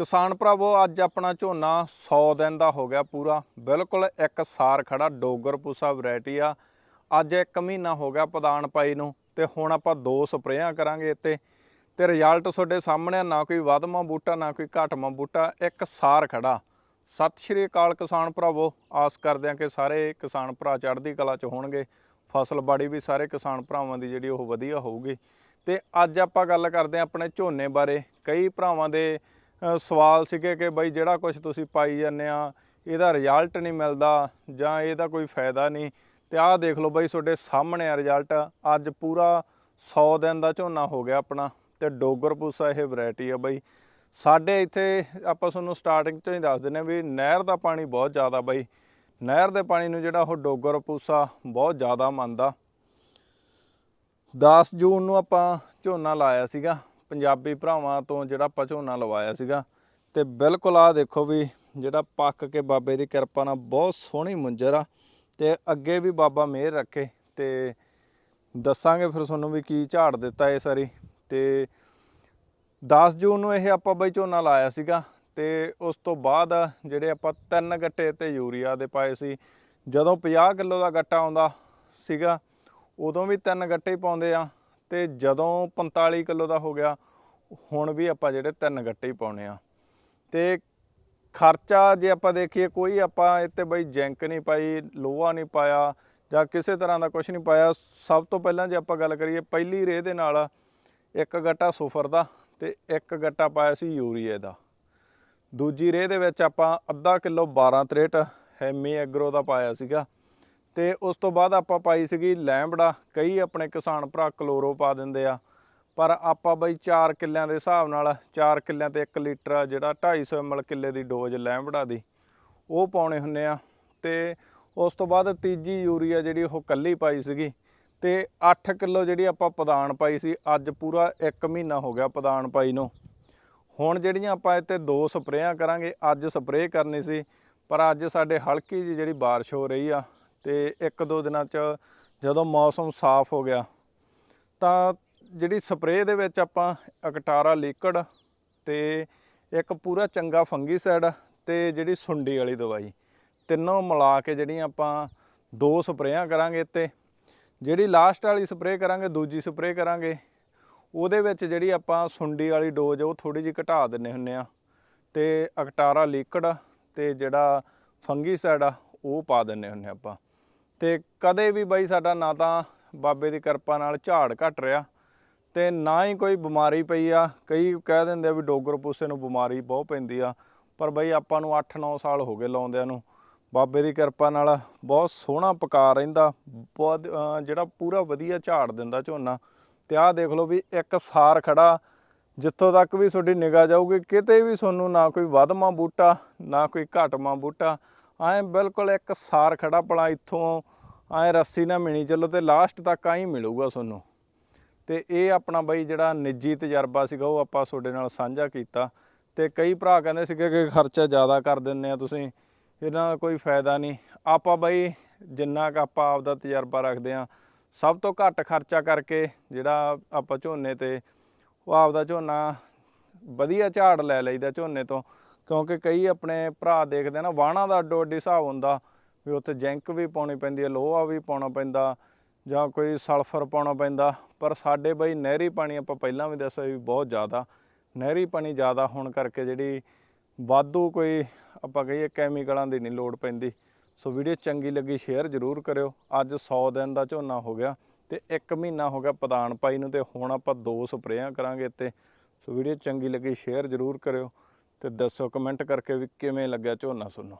ਕਿਸਾਨ ਭਰਾਵੋ ਅੱਜ ਆਪਣਾ ਝੋਨਾ 100 ਦਿਨ ਦਾ ਹੋ ਗਿਆ ਪੂਰਾ। ਬਿਲਕੁਲ ਇੱਕ ਸਾਰ ਖੜਾ ਡੋਗਰ ਪੂਸਾ ਵੈਰਾਈਟੀ ਆ। ਅੱਜ ਇੱਕ ਮਹੀਨਾ ਹੋ ਗਿਆ ਪਦਾਨ ਪਾਈ ਨੂੰ ਤੇ ਹੁਣ ਆਪਾਂ ਦੋ ਸਪਰੇਆਂ ਕਰਾਂਗੇ ਇੱਥੇ। ਤੇ ਰਿਜ਼ਲਟ ਤੁਹਾਡੇ ਸਾਹਮਣੇ ਆ, ਨਾ ਕੋਈ ਵਧਮਾ ਬੂਟਾ ਨਾ ਕੋਈ ਘਟਮਾ ਬੂਟਾ ਇੱਕ ਸਾਰ ਖੜਾ। ਸਤਿ ਸ਼੍ਰੀ ਅਕਾਲ ਕਿਸਾਨ ਭਰਾਵੋ ਆਸ ਕਰਦੇ ਹਾਂ ਕਿ ਸਾਰੇ ਕਿਸਾਨ ਭਰਾ ਚੜ੍ਹਦੀ ਕਲਾ ਚ ਹੋਣਗੇ। ਫਸਲ ਬਾੜੀ ਵੀ ਸਾਰੇ ਕਿਸਾਨ ਭਰਾਵਾਂ ਦੀ ਜਿਹੜੀ ਉਹ ਵਧੀਆ ਹੋਊਗੀ। ਤੇ ਅੱਜ ਆਪਾਂ ਗੱਲ ਕਰਦੇ ਹਾਂ ਆਪਣੇ ਝੋਨੇ ਬਾਰੇ। ਕਈ ਭਰਾਵਾਂ ਦੇ ਸਵਾਲ ਸੀਗੇ ਕਿ ਬਈ ਜਿਹੜਾ ਕੁਝ ਤੁਸੀਂ ਪਾਈ ਜਾਂਦੇ ਆ, ਇਹਦਾ ਰਿਜ਼ਲਟ ਨਹੀਂ ਮਿਲਦਾ ਜਾਂ ਇਹਦਾ ਕੋਈ ਫਾਇਦਾ ਨਹੀਂ। ਤੇ ਆਹ ਦੇਖ ਲਓ ਬਈ ਤੁਹਾਡੇ ਸਾਹਮਣੇ ਆ ਰਿਜ਼ਲਟ ਅੱਜ ਪੂਰਾ 100 ਦਿਨ ਦਾ ਝੋਨਾ ਹੋ ਗਿਆ ਆਪਣਾ ਤੇ ਡੋਗਰ ਪੂਸਾ ਇਹ ਵੈਰਾਈਟੀ ਆ ਬਈ। ਸਾਡੇ ਇੱਥੇ ਆਪਾਂ ਤੁਹਾਨੂੰ ਸਟਾਰਟਿੰਗ ਤੋਂ ਹੀ ਦੱਸ ਦਿੰਨੇ ਵੀ ਨਹਿਰ ਦਾ ਪਾਣੀ ਬਹੁਤ ਜ਼ਿਆਦਾ ਬਈ। ਨਹਿਰ ਦੇ ਪਾਣੀ ਨੂੰ ਜਿਹੜਾ ਉਹ ਡੋਗਰ ਪੂਸਾ ਬਹੁਤ ਜ਼ਿਆਦਾ ਮੰਨਦਾ। 10 ਜੂਨ ਨੂੰ ਆਪਾਂ ਝੋਨਾ ਲਾਇਆ ਸੀਗਾ। ਪੰਜਾਬੀ ਭਰਾਵਾਂ ਤੋਂ ਜਿਹੜਾ ਆਪਾਂ ਝੋਨਾ ਲਵਾਇਆ ਸੀਗਾ ਤੇ ਬਿਲਕੁਲ ਆ ਦੇਖੋ ਵੀ ਜਿਹੜਾ ਪੱਕ ਕੇ ਬਾਬੇ ਦੀ ਕਿਰਪਾ ਨਾਲ ਬਹੁਤ ਸੋਹਣੀ ਮੁੰਜਰ ਆ ਤੇ ਅੱਗੇ ਵੀ ਬਾਬਾ ਮਿਹਰ ਰੱਖੇ ਤੇ ਦੱਸਾਂਗੇ ਫਿਰ ਤੁਹਾਨੂੰ ਵੀ ਕੀ ਝਾੜ ਦਿੱਤਾ ਇਹ ਸਾਰੀ ਤੇ 10 ਜੂਨ ਨੂੰ ਇਹ ਆਪਾਂ ਬਈ ਝੋਨਾ ਲਾਇਆ ਸੀਗਾ ਤੇ ਉਸ ਤੋਂ ਬਾਅਦ ਜਿਹੜੇ ਆਪਾਂ ਤਿੰਨ ਗੱਟੇ ਤੇ ਯੂਰੀਆ ਦੇ ਪਾਏ ਸੀ, ਜਦੋਂ 50 ਕਿਲੋ ਦਾ ਗੱਟਾ ਆਉਂਦਾ ਸੀਗਾ, ਉਦੋਂ ਵੀ ਤਿੰਨ ਗੱਟੇ ਪਾਉਂਦੇ ਆ ਤੇ ਜਦੋਂ 45 ਕਿਲੋ ਦਾ ਹੋ ਗਿਆ ਹੁਣ ਵੀ ਆਪਾਂ ਜਿਹੜੇ ਤਿੰਨ ਗੱਟੇ ਹੀ ਪਾਉਣੇ ਆ। ਤੇ ਖਰਚਾ ਜੇ ਆਪਾਂ ਦੇਖੀਏ, ਕੋਈ ਆਪਾਂ ਇੱਥੇ ਬਈ ਜੈਂਕ ਨਹੀਂ ਪਾਈ, ਲੋਹਾ ਨਹੀਂ ਪਾਇਆ ਜਾਂ ਕਿਸੇ ਤਰ੍ਹਾਂ ਦਾ ਕੁਝ ਨਹੀਂ ਪਾਇਆ, ਸਭ ਤੋਂ ਪਹਿਲਾਂ ਜੇ ਆਪਾਂ ਗੱਲ ਕਰੀਏ ਪਹਿਲੀ ਰੇਹ ਦੇ ਨਾਲ ਇੱਕ ਗੱਟਾ ਸੁਫਰ ਦਾ ਤੇ ਇੱਕ ਗੱਟਾ ਪਾਇਆ ਸੀ ਯੂਰੀਏ ਦਾ। ਦੂਜੀ ਰੇਹ ਦੇ ਵਿੱਚ ਆਪਾਂ ਅੱਧਾ ਕਿਲੋ 1263 ਹੈਮੀ ਐਗਰੋ ਦਾ ਪਾਇਆ ਸੀਗਾ ਤੇ ਉਸ ਤੋਂ ਬਾਅਦ ਆਪਾਂ ਪਾਈ ਸੀਗੀ ਲੈਂਬੜਾ। ਕਈ ਆਪਣੇ ਕਿਸਾਨ ਭਰਾ ਕਲੋਰੋ ਪਾ ਦਿੰਦੇ ਆ। ਪਰ ਆਪਾਂ ਬਈ 4 ਕਿੱਲਿਆਂ ਦੇ ਹਿਸਾਬ ਨਾਲ 4 ਕਿੱਲਿਆਂ ਤੇ 1 ਲੀਟਰ ਜਿਹੜਾ 250 ml ਕਿੱਲੇ ਦੀ ਡੋਜ਼ ਲੈਂਬੜਾ ਦੀ। ਉਹ ਪਾਉਣੇ ਹੁੰਨੇ ਆ ਤੇ ਉਸ ਤੋਂ ਬਾਅਦ ਤੀਜੀ ਯੂਰੀਆ ਜਿਹੜੀ ਉਹ ਕੱਲੀ ਪਾਈ ਸੀਗੀ ਤੇ 8 ਕਿਲੋ ਜਿਹੜੀ ਆਪਾਂ ਪਦਾਨ ਪਾਈ ਸੀ, ਅੱਜ ਪੂਰਾ 1 ਮਹੀਨਾ ਹੋ ਗਿਆ ਪਦਾਨ ਪਾਈ ਨੂੰ। ਹੁਣ ਜਿਹੜੀਆਂ ਆਪਾਂ ਇੱਥੇ ਦੋ ਸਪਰੇਆਂ ਕਰਾਂਗੇ, ਅੱਜ ਸਪਰੇਅ ਕਰਨੀ ਸੀ, ਪਰ ਅੱਜ ਸਾਡੇ ਹਲਕੀ ਜਿਹੀ ਜਿਹੜੀ ਬਾਰਿਸ਼ ਹੋ ਰਹੀ ਆ ਤੇ ਇੱਕ ਦੋ ਦਿਨਾਂ ਚ ਜਦੋਂ ਮੌਸਮ ਸਾਫ਼ ਹੋ ਗਿਆ, ਤਾਂ ਜਿਹੜੀ ਸਪਰੇਅ ਦੇ ਵਿੱਚ ਆਪਾਂ ਅਕਟਾਰਾ ਲਿਕਵਿਡ ਤੇ ਇੱਕ ਪੂਰਾ ਚੰਗਾ ਫੰਗੀਸਾਈਡ ਤੇ ਜਿਹੜੀ ਸੁੰਡੀ ਵਾਲੀ ਦਵਾਈ। ਤਿੰਨੋਂ ਮਿਲਾ ਕੇ ਜਿਹੜੀਆਂ ਆਪਾਂ ਦੋ ਸਪਰੇਆਂ ਕਰਾਂਗੇ ਤੇ ਜਿਹੜੀ ਲਾਸਟ ਵਾਲੀ ਸਪਰੇਅ ਕਰਾਂਗੇ, ਦੂਜੀ ਸਪਰੇਅ ਕਰਾਂਗੇ, ਉਹਦੇ ਵਿੱਚ ਜਿਹੜੀ ਆਪਾਂ ਸੁੰਡੀ ਵਾਲੀ ਡੋਜ਼ ਉਹ ਥੋੜੀ ਜਿਹੀ ਘਟਾ ਦਿੰਨੇ ਹੁੰਨੇ ਆ। ਤੇ ਅਕਟਾਰਾ ਲਿਕਵਿਡ ਤੇ ਜਿਹੜਾ ਫੰਗੀਸਾਈਡ ਆ, ਉਹ ਪਾ ਦਿੰਨੇ ਹੁੰਨੇ ਆਪਾਂ। ਤੇ ਕਦੇ ਵੀ ਬਾਈ ਸਾਡਾ ਨਾ ਤਾਂ ਬਾਬੇ ਦੀ ਕਿਰਪਾ ਨਾਲ ਝਾੜ ਘਟ ਰਿਹਾ ਤੇ ਨਾ ਹੀ ਕੋਈ ਬਿਮਾਰੀ ਪਈ ਆ। ਕਈ ਕਹਿ ਦਿੰਦੇ ਆ ਵੀ ਡੋਗਰ ਪੂਸੇ ਨੂੰ ਬਿਮਾਰੀ ਬਹੁਤ ਪੈਂਦੀ ਆ। ਪਰ ਬਈ ਆਪਾਂ ਨੂੰ 8-9 ਸਾਲ ਹੋ ਗਏ ਲਾਉਂਦਿਆਂ ਨੂੰ। ਬਾਬੇ ਦੀ ਕਿਰਪਾ ਨਾਲ ਬਹੁਤ ਸੋਹਣਾ ਪਕਾ ਰਹਿੰਦਾ। ਬਹੁਤ ਜਿਹੜਾ ਪੂਰਾ ਵਧੀਆ ਝਾੜ ਦਿੰਦਾ ਝੋਨਾ। ਤੇ ਆਹ ਦੇਖ ਲਓ ਵੀ ਇੱਕ ਸਾਰ ਖੜਾ। ਜਿੱਥੋਂ ਤੱਕ ਵੀ ਤੁਹਾਡੀ ਨਿਗਾਹ ਜਾਊਗੀ, ਕਿਤੇ ਵੀ ਤੁਹਾਨੂੰ ਨਾ ਕੋਈ ਵਧਮਾ ਬੂਟਾ, ਨਾ ਕੋਈ ਘਟਮਾ ਬੂਟਾ। ਐਂ ਬਿਲਕੁਲ ਇੱਕ ਸਾਰ ਖੜਾ ਪਲਾ ਇੱਥੋਂ। ਐਂ ਰੱਸੀ ਨਾਲ ਮਿਣੀ ਚੱਲੋ ਤੇ ਲਾਸਟ ਤੱਕ ਐਂ ਮਿਲੂਗਾ ਤੁਹਾਨੂੰ। ਤੇ ਇਹ ਆਪਣਾ ਬਈ ਜਿਹੜਾ ਨਿੱਜੀ ਤਜਰਬਾ ਸੀਗਾ, ਉਹ ਆਪਾਂ ਤੁਹਾਡੇ ਨਾਲ ਸਾਂਝਾ ਕੀਤਾ। ਤੇ ਕਈ ਭਰਾ ਕਹਿੰਦੇ ਸੀਗੇ ਕਿ ਖਰਚਾ ਜ਼ਿਆਦਾ ਕਰ ਦਿੰਨੇ ਆ ਤੁਸੀਂ, ਇਹਨਾਂ ਦਾ ਕੋਈ ਫਾਇਦਾ ਨਹੀਂ। ਆਪਾਂ ਬਈ ਜਿੰਨਾ ਕ ਆਪਾਂ ਆਪਦਾ ਤਜਰਬਾ ਰੱਖਦੇ ਆ, ਸਭ ਤੋਂ ਘੱਟ ਖਰਚਾ ਕਰਕੇ ਜਿਹੜਾ ਆਪਾਂ ਝੋਨੇ ਤੇ, ਉਹ ਆਪਦਾ ਝੋਨਾ ਵਧੀਆ ਝਾੜ ਲੈ ਲਈਦਾ ਝੋਨੇ ਤੋਂ। ਕਿਉਂਕਿ ਕਈ ਆਪਣੇ ਭਰਾ ਦੇਖਦੇ ਨਾ, ਵਾਹਣਾ ਦਾ ਅੱਡੋ ਅੱਡੀ ਹਿਸਾਬ ਹੁੰਦਾ, ਵੀ ਉੱਥੇ ਜੈਂਕ ਵੀ ਪਾਉਣੀ ਪੈਂਦੀ ਹੈ ਲੋਹਾ ਵੀ ਪਾਉਣਾ ਪੈਂਦਾ। ਜਾਂ ਕੋਈ ਸਲਫਰ ਪਾਉਣਾ ਪੈਂਦਾ, ਪਰ ਸਾਡੇ ਬਈ ਨਹਿਰੀ ਪਾਣੀ ਆਪਾਂ ਪਹਿਲਾਂ ਵੀ ਦੱਸਿਆ ਵੀ ਬਹੁਤ ਜ਼ਿਆਦਾ। ਨਹਿਰੀ ਪਾਣੀ ਜ਼ਿਆਦਾ ਹੋਣ ਕਰਕੇ ਜਿਹੜੀ ਵਾਧੂ ਕੋਈ ਆਪਾਂ ਕਹੀਏ ਕੈਮੀਕਲਾਂ ਦੀ ਨਹੀਂ ਲੋੜ ਪੈਂਦੀ। ਸੋ ਵੀਡੀਓ ਚੰਗੀ ਲੱਗੀ ਸ਼ੇਅਰ ਜ਼ਰੂਰ ਕਰਿਓ। ਅੱਜ 100 ਦਿਨ ਦਾ ਝੋਨਾ ਹੋ ਗਿਆ ਤੇ 1 ਮਹੀਨਾ ਹੋ ਗਿਆ ਪਦਾਨ ਪਾਈ ਨੂੰ ਤੇ ਹੁਣ ਆਪਾਂ ਦੋ ਸਪਰੇਆਂ ਕਰਾਂਗੇ ਇੱਥੇ। ਸੋ ਵੀਡੀਓ ਚੰਗੀ ਲੱਗੀ ਸ਼ੇਅਰ ਜ਼ਰੂਰ ਕਰਿਓ ਤੇ ਦੱਸੋ ਕਮੈਂਟ ਕਰਕੇ ਵੀ ਕਿਵੇਂ ਲੱਗਿਆ ਝੋਨਾ ਸੁਣੋ